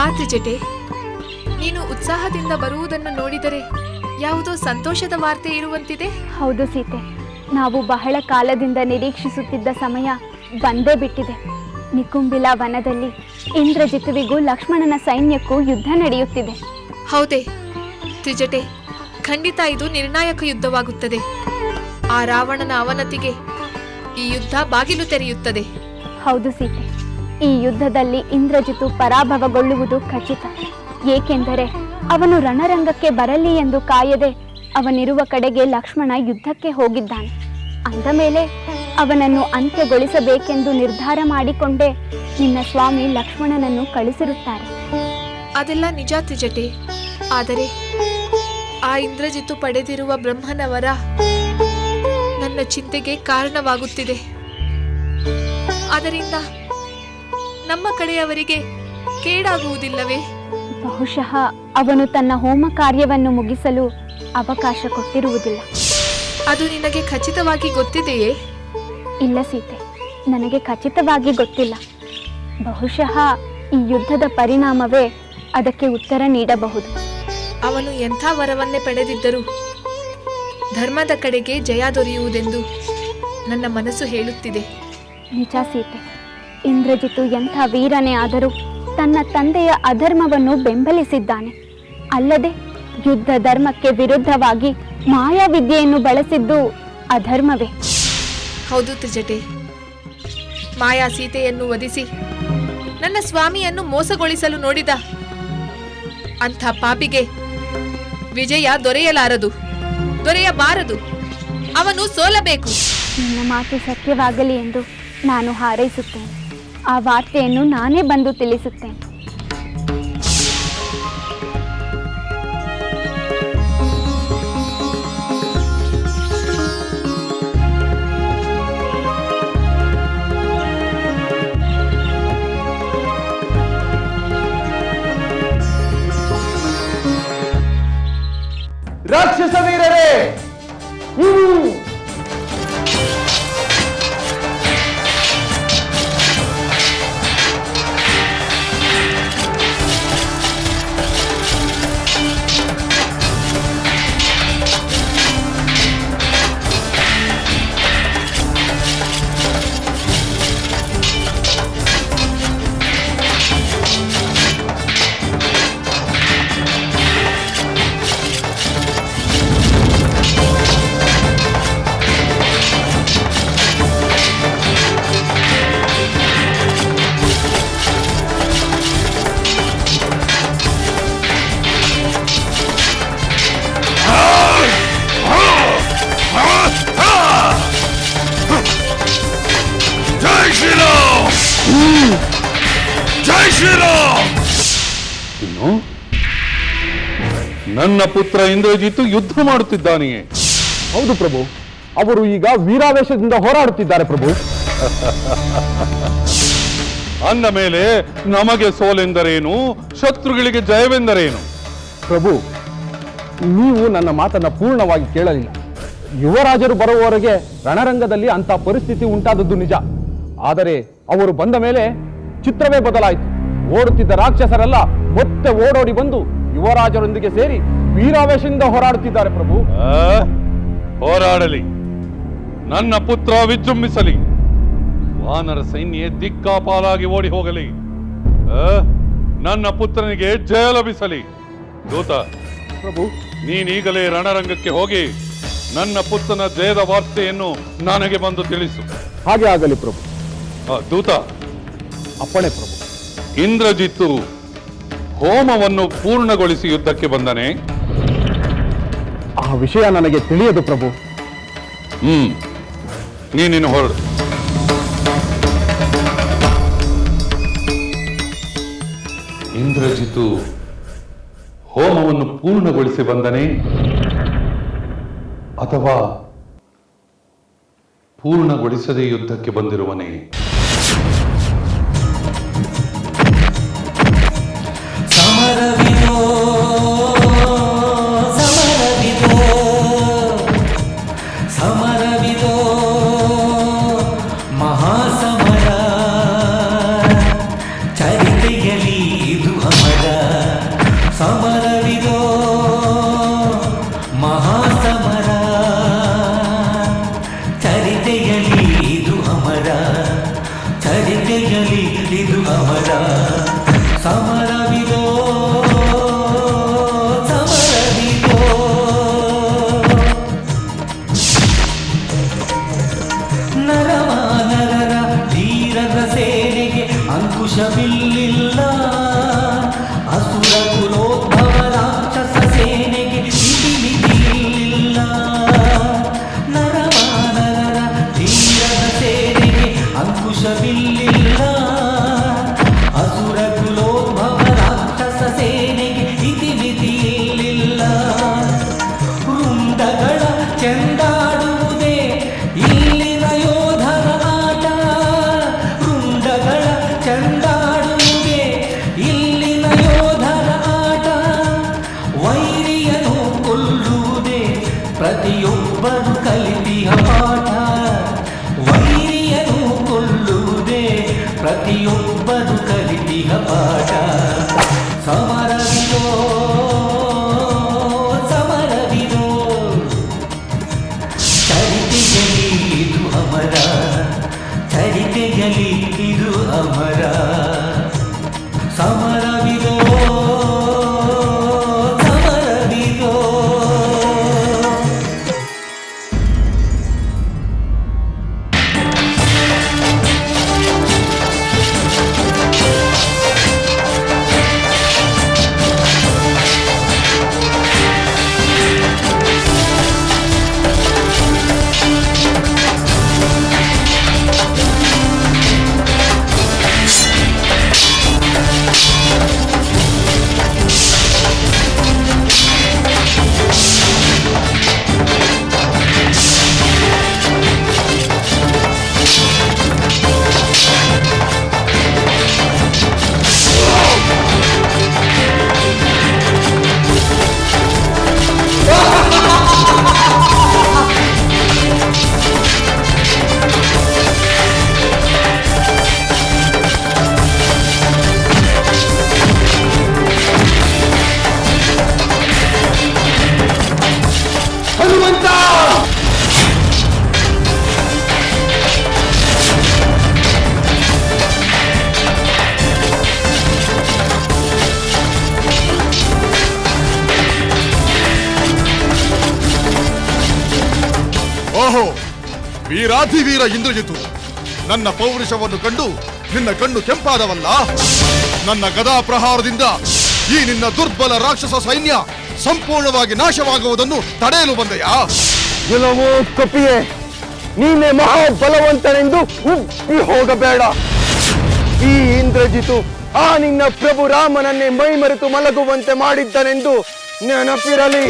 ಬಾ ತ್ರಿಜಟೆ ನೀನು ಉತ್ಸಾಹದಿಂದ ಬರುವುದನ್ನು ನೋಡಿದರೆ ಯಾವುದೋ ಸಂತೋಷದ ವಾರ್ತೆ ಇರುವಂತಿದೆ? ಹೌದು ಸೀತೆ ನಾವು ಬಹಳ ಕಾಲದಿಂದ ನಿರೀಕ್ಷಿಸುತ್ತಿದ್ದ ಸಮಯ ಬಂದೇ ಬಿಟ್ಟಿದೆ. ನಿಕುಂಬಿಲ ವನದಲ್ಲಿ ಇಂದ್ರಜಿತುವಿಗೂ ಲಕ್ಷ್ಮಣನ ಸೈನ್ಯಕ್ಕೂ ಯುದ್ಧ ನಡೆಯುತ್ತಿದೆ. ಹೌದೇ ತ್ರಿಜಟೆ ಖಂಡಿತ ಇದು ನಿರ್ಣಾಯಕ ಯುದ್ಧವಾಗುತ್ತದೆ. ಆ ರಾವಣನ ಅವನತಿಗೆ ಈ ಯುದ್ಧ ಬಾಗಿಲು ತೆರೆಯುತ್ತದೆ. ಹೌದು ಸೀತೆ ಈ ಯುದ್ಧದಲ್ಲಿ ಇಂದ್ರಜಿತು ಪರಾಭವಗೊಳ್ಳುವುದು ಖಚಿತ. ಏಕೆಂದರೆ ಅವನು ರಣರಂಗಕ್ಕೆ ಬರಲಿ ಎಂದು ಕಾಯದೆ ಅವನಿರುವ ಕಡೆಗೆ ಲಕ್ಷ್ಮಣ ಯುದ್ಧಕ್ಕೆ ಹೋಗಿದ್ದಾನೆ. ಅಂದ ಮೇಲೆ ಅವನನ್ನು ಅಂತ್ಯಗೊಳಿಸಬೇಕೆಂದು ನಿರ್ಧಾರ ಮಾಡಿಕೊಂಡೇ ನಿನ್ನ ಸ್ವಾಮಿ ಲಕ್ಷ್ಮಣನನ್ನು ಕಳಿಸಿರುತ್ತಾರೆ. ಅದೆಲ್ಲ ನಿಜ ತಿಜಟೆ ಆದರೆ ಆ ಇಂದ್ರಜಿತು ಪಡೆದಿರುವ ಬ್ರಹ್ಮನವರ ನನ್ನ ಚಿಂತೆಗೆ ಕಾರಣವಾಗುತ್ತಿದೆ. ಅದರಿಂದ ನಮ್ಮ ಕಡೆಯವರಿಗೆ ಕೇಡಾಗುವುದಿಲ್ಲವೇ? ಬಹುಶಃ ಅವನು ತನ್ನ ಹೋಮ ಕಾರ್ಯವನ್ನು ಮುಗಿಸಲು ಅವಕಾಶ ಕೊಟ್ಟಿರುವುದಿಲ್ಲ. ಅದು ನಿನಗೆ ಖಚಿತವಾಗಿ ಗೊತ್ತಿದೆಯೇ? ಇಲ್ಲ ಸೀತೆ ನನಗೆ ಖಚಿತವಾಗಿ ಗೊತ್ತಿಲ್ಲ. ಬಹುಶಃ ಈ ಯುದ್ಧದ ಪರಿಣಾಮವೇ ಅದಕ್ಕೆ ಉತ್ತರ ನೀಡಬಹುದು. ಅವನು ಎಂಥ ವರವನ್ನೇ ಪಡೆದಿದ್ದರೂ ಧರ್ಮದ ಕಡೆಗೆ ಜಯ ದೊರೆಯುವುದೆಂದು ನನ್ನ ಮನಸ್ಸು ಹೇಳುತ್ತಿದೆ. ನಿಜ ಸೀತೆ ಇಂದ್ರಜಿತು ಎಂಥ ವೀರನೇ ಆದರೂ ತನ್ನ ತಂದೆಯ ಅಧರ್ಮವನ್ನು ಬೆಂಬಲಿಸಿದ್ದಾನೆ. ಅಲ್ಲದೆ ಯುದ್ಧ ಧರ್ಮಕ್ಕೆ ವಿರುದ್ಧವಾಗಿ ಮಾಯಾವಿದ್ಯೆಯನ್ನು ಬಳಸಿದ್ದು ಅಧರ್ಮವೇ. ಹೌದು ತ್ರಿಜಟೆ. ಮಾಯಾ ಸೀತೆಯನ್ನು ವಧಿಸಿ ನನ್ನ ಸ್ವಾಮಿಯನ್ನು ಮೋಸಗೊಳಿಸಲು ನೋಡಿದ. ಅಂಥ ಪಾಪಿಗೆ ವಿಜಯ ದೊರೆಯಲಾರದು. ದೊರೆಯಬಾರದು. ಅವನು ಸೋಲಬೇಕು. ನಿನ್ನ ಮಾತು ಸತ್ಯವಾಗಲಿ ಎಂದು ನಾನು ಹಾರೈಸುತ್ತೇನೆ. ಆ ವಾರ್ತೆಯನ್ನು ನಾನೇ ಬಂದು ತಿಳಿಸುತ್ತೇನೆ ರಾಕ್ಷಸ ವೀರರೇ ಹ್ಮ್. ನನ್ನ ಪುತ್ರ ಇಂದ್ರಜಿತ್ತು ಯುದ್ಧ ಮಾಡುತ್ತಿದ್ದಾನೆಯೇ? ಹೌದು ಪ್ರಭು. ಅವರು ಈಗ ವೀರಾವೇಶದಿಂದ ಹೋರಾಡುತ್ತಿದ್ದಾರೆ ಪ್ರಭು. ಅಂದ ಮೇಲೆ ನಮಗೆ ಸೋಲೆಂದರೇನು? ಶತ್ರುಗಳಿಗೆ ಜಯವೆಂದರೇನು? ಪ್ರಭು ನೀವು ನನ್ನ ಮಾತನ್ನ ಪೂರ್ಣವಾಗಿ ಕೇಳಲಿಲ್ಲ. ಯುವರಾಜರು ಬರುವವರೆಗೆ ರಣರಂಗದಲ್ಲಿ ಅಂತ ಪರಿಸ್ಥಿತಿ ಉಂಟಾದದ್ದು ನಿಜ. ಆದರೆ ಅವರು ಬಂದ ಮೇಲೆ ಚಿತ್ರವೇ ಬದಲಾಯಿತು. ಓಡುತ್ತಿದ್ದ ರಾಕ್ಷಸರೆಲ್ಲ ಮತ್ತೆ ಓಡೋಡಿ ಬಂದು ಯುವರಾಜರೊಂದಿಗೆ ಸೇರಿ ವೀರಾವೇಶದಿಂದ ಹೋರಾಡುತ್ತಿದ್ದಾರೆ ಪ್ರಭು. ಆ? ಹೋರಾಡಲಿ. ನನ್ನ ಪುತ್ರ ವಿಜೃಂಭಿಸಲಿ. ವಾನರ ಸೈನ್ಯ ದಿಕ್ಕಾಪಾಲಾಗಿ ಓಡಿ ಹೋಗಲಿ? ನನ್ನ ಪುತ್ರನಿಗೆ ಜಯ ಲಭಿಸಲಿ. ದೂತ ಪ್ರಭು. ನೀನೀಗಲೇ ರಣರಂಗಕ್ಕೆ ಹೋಗಿ ನನ್ನ ಪುತ್ರನ ಜಯದ ವಾರ್ತೆಯನ್ನು ನನಗೆ ಬಂದು ತಿಳಿಸು. ಹಾಗೆ ಆಗಲಿ ಪ್ರಭು. ದೂತ. ಅಪ್ಪಣೆ ಪ್ರಭು. ಇಂದ್ರಜಿತ್ತು ಹೋಮವನ್ನು ಪೂರ್ಣಗೊಳಿಸಿ ಯುದ್ಧಕ್ಕೆ ಬಂದನೆ. ಆ ವಿಷಯ ನನಗೆ ತಿಳಿಯದು ಪ್ರಭು. ಹ್ಮ್. ನೀನಿನ್ನು ಹೊರಡು. ಇಂದ್ರಜಿತು ಹೋಮವನ್ನು ಪೂರ್ಣಗೊಳಿಸಿ ಬಂದನೆ. ಅಥವಾ ಪೂರ್ಣಗೊಳಿಸದೆ ಯುದ್ಧಕ್ಕೆ ಬಂದಿರುವನೇ. Let ವೀರಾಧಿವೀರ ಇಂದ್ರಜಿತು, ನನ್ನ ಪೌರುಷವನ್ನು ಕಂಡು ನಿನ್ನ ಕಣ್ಣು ಕೆಂಪಾದವಲ್ಲ? ನನ್ನ ಗದಾ ಪ್ರಹಾರದಿಂದ ಈ ನಿನ್ನ ದುರ್ಬಲ ರಾಕ್ಷಸ ಸೈನ್ಯ ಸಂಪೂರ್ಣವಾಗಿ ನಾಶವಾಗುವುದನ್ನು ತಡೆಯಲು ಬಂದೆಯಾ? ಕಪಿಯೇ, ನೀನೆ ಮಹಾಬಲವಂತನೆಂದು ಉಬ್ಬಿ ಹೋಗಬೇಡ. ಈ ಇಂದ್ರಜಿತು, ಆ ನಿನ್ನ ಪ್ರಭು ರಾಮನನ್ನೇ ಮೈಮರೆತು ಮಲಗುವಂತೆ ಮಾಡಿದ್ದನೆಂದು ನೆನಪಿರಲಿ.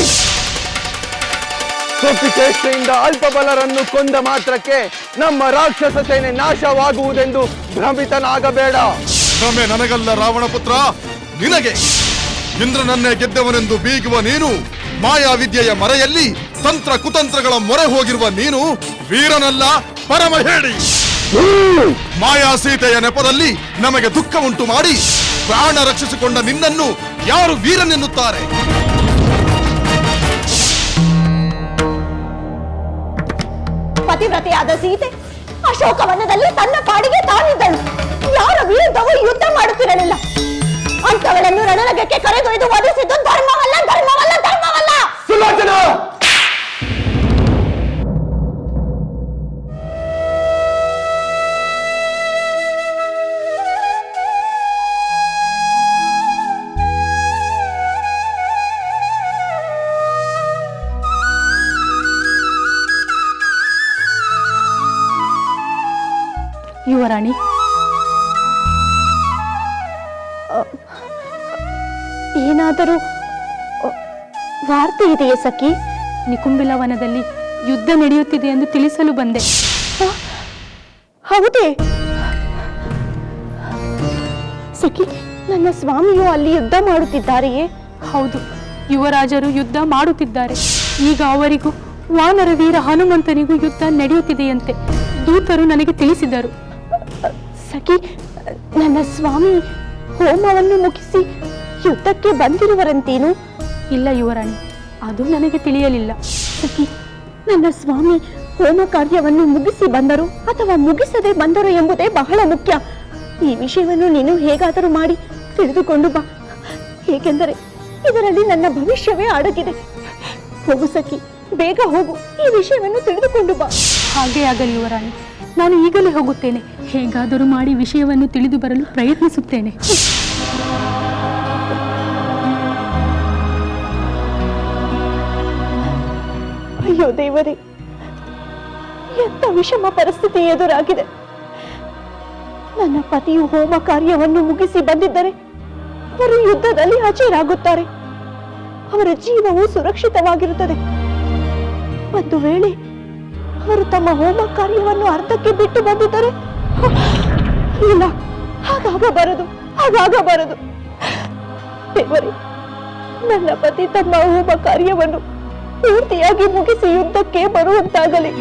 ಕಪಿಚೇಷ್ಟೆಯಿಂದ ಅಲ್ಪ ಬಲರನ್ನು ಕೊಂದ ಮಾತ್ರಕ್ಕೆ ನಮ್ಮ ರಾಕ್ಷಸ ಸೇನೆ ನಾಶವಾಗುವುದೆಂದು ಭ್ರಮಿತನಾಗಬೇಡ. ಭ್ರಮೆ ನನಗಲ್ಲ ರಾವಣ ಪುತ್ರ. ನಿನಗೆ ಇಂದ್ರನನ್ನೇ ಗೆದ್ದವನೆಂದು ಬೀಗುವ ನೀನು, ಮಾಯಾವಿದ್ಯೆಯ ಮರೆಯಲ್ಲಿ ತಂತ್ರ ಕುತಂತ್ರಗಳ ಮೊರೆ ಹೋಗಿರುವ ನೀನು ವೀರನಲ್ಲ ಪರಮ ಹೇಳಿ ಮಾಯಾ ಸೀತೆಯ ನೆಪದಲ್ಲಿ ನಮಗೆ ದುಃಖ ಉಂಟು ಮಾಡಿ ಪ್ರಾಣ ರಕ್ಷಿಸಿಕೊಂಡ ನಿನ್ನನ್ನು ಯಾರು ವೀರನೆನ್ನುತ್ತಾರೆ? ಪತಿವ್ರತೆಯಾದ ಸೀತೆ ಅಶೋಕವನದಲ್ಲಿ ತನ್ನ ಪಾಡಿಗೆ ತಾನಿದ್ದಳು ಯಾರ ವಿರುದ್ಧವೂ ಯುದ್ಧ ಮಾಡುತ್ತಿರಲಿಲ್ಲ. ಅಂತವಳನ್ನು ರಣರಂಗಕ್ಕೆ ಕರೆದೊಯ್ದು ವಧಿಸಿದ್ದು ಧರ್ಮವಲ್ಲ ಧರ್ಮವಲ್ಲ ಧರ್ಮವಲ್ಲ! ಸುಲೋಚನ ಯುವರಾಣಿ ಏನಾದರೂ ವಾರ್ತೆ ಇದೆಯೇ ಸಖಿ? ನಿಕುಂಬಿಲ ವನದಲ್ಲಿ ಯುದ್ಧ ನಡೆಯುತ್ತಿದೆ ಎಂದು ತಿಳಿಸಲು ಬಂದೆ. ಹೌದೇ. ಸಖಿ, ನನ್ನ ಸ್ವಾಮಿಯು ಅಲ್ಲಿ ಯುದ್ಧ ಮಾಡುತ್ತಿದ್ದಾರೆಯೇ? ಹೌದು, ಯುವರಾಜರು ಯುದ್ಧ ಮಾಡುತ್ತಿದ್ದಾರೆ. ಈಗ ಅವರಿಗೂ ವಾನರ ವೀರ ಹನುಮಂತನಿಗೂ ಯುದ್ಧ ನಡೆಯುತ್ತಿದೆಯಂತೆ. ದೂತರು ನನಗೆ ತಿಳಿಸಿದರು. ಸಖಿ, ನನ್ನ ಸ್ವಾಮಿ ಹೋಮವನ್ನು ಮುಗಿಸಿ ಯುದ್ಧಕ್ಕೆ ಬಂದಿರುವರಂತೇನು? ಇಲ್ಲ ಯುವರಾಣಿ, ಅದು ನನಗೆ ತಿಳಿಯಲಿಲ್ಲ. ಸಖಿ, ನನ್ನ ಸ್ವಾಮಿ ಹೋಮ ಕಾರ್ಯವನ್ನು ಮುಗಿಸಿ ಬಂದರು ಅಥವಾ ಮುಗಿಸದೆ ಬಂದರು ಎಂಬುದೇ ಬಹಳ ಮುಖ್ಯ. ಈ ವಿಷಯವನ್ನು ನೀನು ಹೇಗಾದರೂ ಮಾಡಿ ತಿಳಿದುಕೊಂಡು ಬಾ. ಏಕೆಂದರೆ ಇದರಲ್ಲಿ ನನ್ನ ಭವಿಷ್ಯವೇ ಅಡಗಿದೆ. ಹೋಗು ಸಖಿ, ಬೇಗ ಹೋಗು, ಈ ವಿಷಯವನ್ನು ತಿಳಿದುಕೊಂಡು ಬಾ. ಹಾಗೆ ಆಗಲಿ ಯುವರಾಣಿ. ನಾನು ಈಗಲೇ ಹೋಗುತ್ತೇನೆ. ಹೇಗಾದರೂ ಮಾಡಿ ವಿಷಯವನ್ನು ತಿಳಿದು ಬರಲು ಪ್ರಯತ್ನಿಸುತ್ತೇನೆ. ಅಯ್ಯೋ ದೇವರೇ ಎಂತ ವಿಷಮ ಪರಿಸ್ಥಿತಿ ಎದುರಾಗಿದೆ. ನನ್ನ ಪತಿಯು ಹೋಮ ಕಾರ್ಯವನ್ನು ಮುಗಿಸಿ ಬಂದಿದ್ದರೆ ಅವರು ಯುದ್ಧದಲ್ಲಿ ಹಾಜರಾಗುತ್ತಾರೆ. ಅವರ ಜೀವವು ಸುರಕ್ಷಿತವಾಗಿರುತ್ತದೆ. ಒಂದು ವೇಳೆ ಅವರು ತಮ್ಮ ಹೋಮ ಕಾರ್ಯವನ್ನು ಅರ್ಧಕ್ಕೆ ಬಿಟ್ಟು ಬಂದಿದ್ದಾರೆ ಇಲ್ಲ ಹಾಗಾಗಬಾರದು ಹಾಗಾಗಬಾರದು ದೇವರೇ, ನನ್ನ ಪತಿ ತಮ್ಮ ಹೋಮ ಕಾರ್ಯವನ್ನು ಪೂರ್ತಿಯಾಗಿ ಮುಗಿಸಿ ಯುದ್ಧಕ್ಕೆ ಬರುವಂತಾಗಲಿ.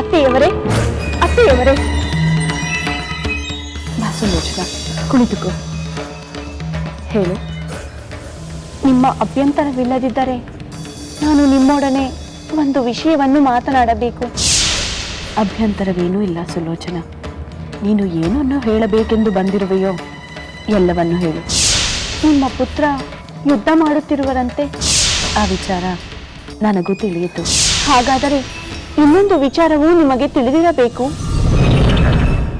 ಅತ್ತೆಯವರೇ ಅತ್ತೆಯವರೇ. ಕುಳಿತುಕೋ. ಹೇಳು. ನಿಮ್ಮ ಅಭ್ಯಂತರವಿಲ್ಲದಿದ್ದರೆ ನಾನು ನಿಮ್ಮೊಡನೆ ಒಂದು ವಿಷಯವನ್ನು ಮಾತನಾಡಬೇಕು. ಅಭ್ಯಂತರವೇನೂ ಇಲ್ಲ ಸುಲೋಚನ. ನೀನು ಏನನ್ನು ಹೇಳಬೇಕೆಂದು ಬಂದಿರುವೆಯೋ ಎಲ್ಲವನ್ನು ಹೇಳು. ನಿಮ್ಮ ಪುತ್ರ ಯುದ್ಧ ಮಾಡುತ್ತಿರುವರಂತೆ? ಆ ವಿಚಾರ ನನಗೂ ತಿಳಿಯಿತು. ಹಾಗಾದರೆ ಇನ್ನೊಂದು ವಿಚಾರವೂ ನಿಮಗೆ ತಿಳಿದಿರಬೇಕು.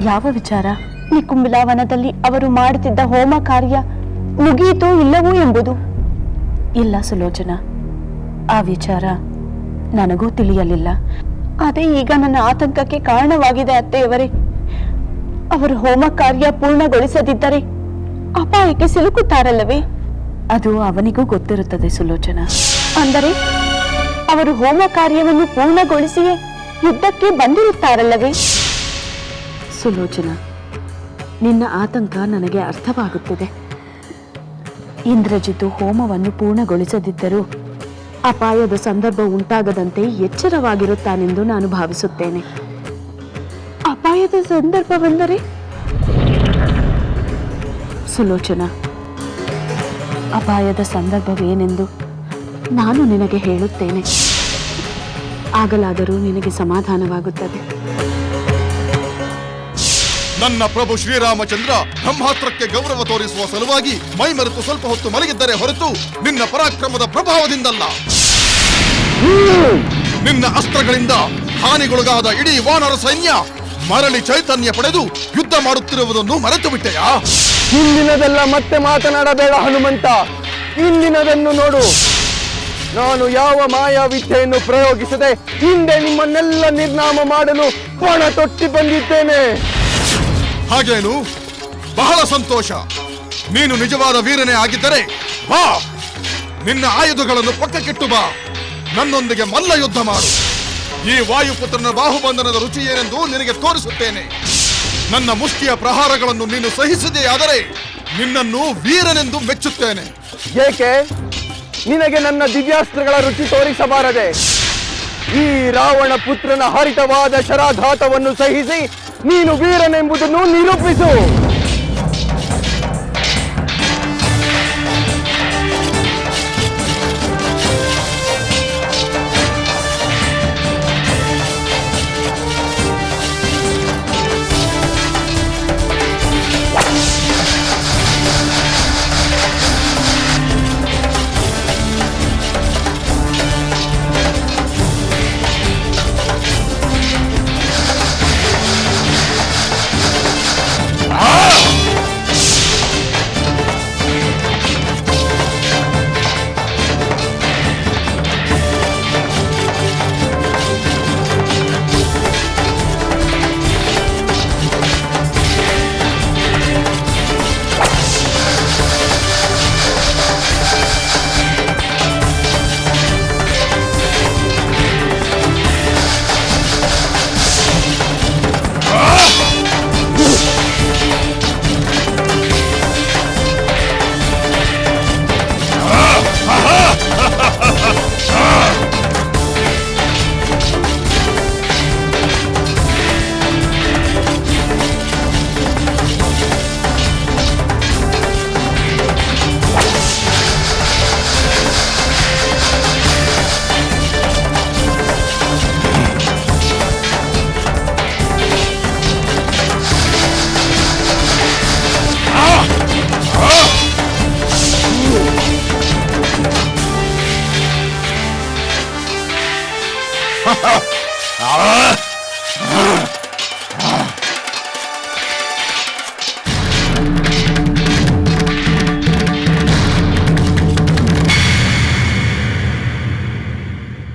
ಯಾವ ವಿಚಾರ? ನಿಕುಂಬಿಲಾವನದಲ್ಲಿ ಅವರು ಮಾಡುತ್ತಿದ್ದ ಹೋಮ ಕಾರ್ಯ ಮುಗಿಯಿತೋ ಇಲ್ಲವೋ ಎಂಬುದು? ಇಲ್ಲ ಸುಲೋಚನ. ಆ ವಿಚಾರ ನನಗೂ ತಿಳಿಯಲಿಲ್ಲ. ಅದೇ ಈಗ ನನ್ನ ಆತಂಕಕ್ಕೆ ಕಾರಣವಾಗಿದೆ ಅತ್ತೆಯವರೇ. ಅವರು ಹೋಮ ಕಾರ್ಯ ಪೂರ್ಣಗೊಳಿಸದಿದ್ದರೆ ಅಪಾಯಕ್ಕೆ ಸಿಲುಕುತ್ತಾರಲ್ಲವೇ? ಅದು ಅವನಿಗೂ ಗೊತ್ತಿರುತ್ತದೆ ಸುಲೋಚನ. ಅಂದರೆ ಅವರು ಹೋಮ ಕಾರ್ಯವನ್ನು ಪೂರ್ಣಗೊಳಿಸಿಯೇ ಯುದ್ಧಕ್ಕೆ ಬಂದಿರುತ್ತಾರಲ್ಲವೇ? ಸುಲೋಚನ, ನಿನ್ನ ಆತಂಕ ನನಗೆ ಅರ್ಥವಾಗುತ್ತಿದೆ. ಇಂದ್ರಜಿತು ಹೋಮವನ್ನು ಪೂರ್ಣಗೊಳಿಸದಿದ್ದರೂ ಅಪಾಯದ ಸಂದರ್ಭ ಉಂಟಾಗದಂತೆ ಎಚ್ಚರವಾಗಿರುತ್ತಾನೆಂದು ನಾನು ಭಾವಿಸುತ್ತೇನೆ. ಅಪಾಯದ ಸಂದರ್ಭವೆಂದರೆ? ಸುಲೋಚನ. ಅಪಾಯದ ಸಂದರ್ಭವೇನೆಂದು ನಾನು ನಿನಗೆ ಹೇಳುತ್ತೇನೆ. ಆಗಲಾದರೂ ನಿನಗೆ ಸಮಾಧಾನವಾಗುತ್ತದೆ. ನನ್ನ ಪ್ರಭು ಶ್ರೀರಾಮಚಂದ್ರ ಬ್ರಹ್ಮಾಸ್ತ್ರಕ್ಕೆ ಗೌರವ ತೋರಿಸುವ ಸಲುವಾಗಿ ಮೈ ಮರೆತು ಸ್ವಲ್ಪ ಹೊತ್ತು ಮಲಗಿದ್ದರೆ ಹೊರತು ನಿನ್ನ ಪರಾಕ್ರಮದ ಪ್ರಭಾವದಿಂದಲ್ಲ. ನಿನ್ನ ಅಸ್ತ್ರಗಳಿಂದ ಹಾನಿಗೊಳಗಾದ ಇಡೀ ವಾನರ ಸೈನ್ಯ ಮರಳಿ ಚೈತನ್ಯ ಪಡೆದು ಯುದ್ಧ ಮಾಡುತ್ತಿರುವುದನ್ನು ಮರೆತು ಬಿಟ್ಟೆಯಾ? ಹಿಂದಿನದೆಲ್ಲ ಮತ್ತೆ ಮಾತನಾಡಬೇಡ ಹನುಮಂತ. ಇಂದಿನದನ್ನು ನೋಡು. ನಾನು ಯಾವ ಮಾಯಾ ವಿದ್ಯೆಯನ್ನು ಪ್ರಯೋಗಿಸದೆ ಹಿಂದೆ ನಿಮ್ಮನ್ನೆಲ್ಲ ನಿರ್ನಾಮ ಮಾಡಲು ಪಣ ತೊಟ್ಟಿ ಬಂದಿದ್ದೇನೆ. ಹಾಗೇನು? ಬಹಳ ಸಂತೋಷ. ನೀನು ನಿಜವಾದ ವೀರನೇ ಆಗಿದ್ದರೆ ಬಾ. ನಿನ್ನ ಆಯುಧಗಳನ್ನು ಪಕ್ಕಕ್ಕಿಟ್ಟು ಬಾ. ನನ್ನೊಂದಿಗೆ ಮಲ್ಲ ಯುದ್ಧ ಮಾಡು. ಈ ವಾಯುಪುತ್ರನ ಬಾಹುಬಂಧನದ ರುಚಿ ಏನೆಂದು ನಿನಗೆ ತೋರಿಸುತ್ತೇನೆ. ನನ್ನ ಮುಷ್ಟಿಯ ಪ್ರಹಾರಗಳನ್ನು ನೀನು ಸಹಿಸಿದೆಯಾದರೆ ನಿನ್ನನ್ನು ವೀರನೆಂದು ಮೆಚ್ಚುತ್ತೇನೆ. ಏಕೆ? ನಿನಗೆ ನನ್ನ ದಿವ್ಯಾಸ್ತ್ರಗಳ ರುಚಿ ತೋರಿಸಬಾರದೆ. ಈ ರಾವಣ ಪುತ್ರನ ಹರಿತವಾದ ಶರಾಘಾತವನ್ನು ಸಹಿಸಿ ನೀನು ವೀರನೆಂಬುದನ್ನು ನಿರೂಪಿಸು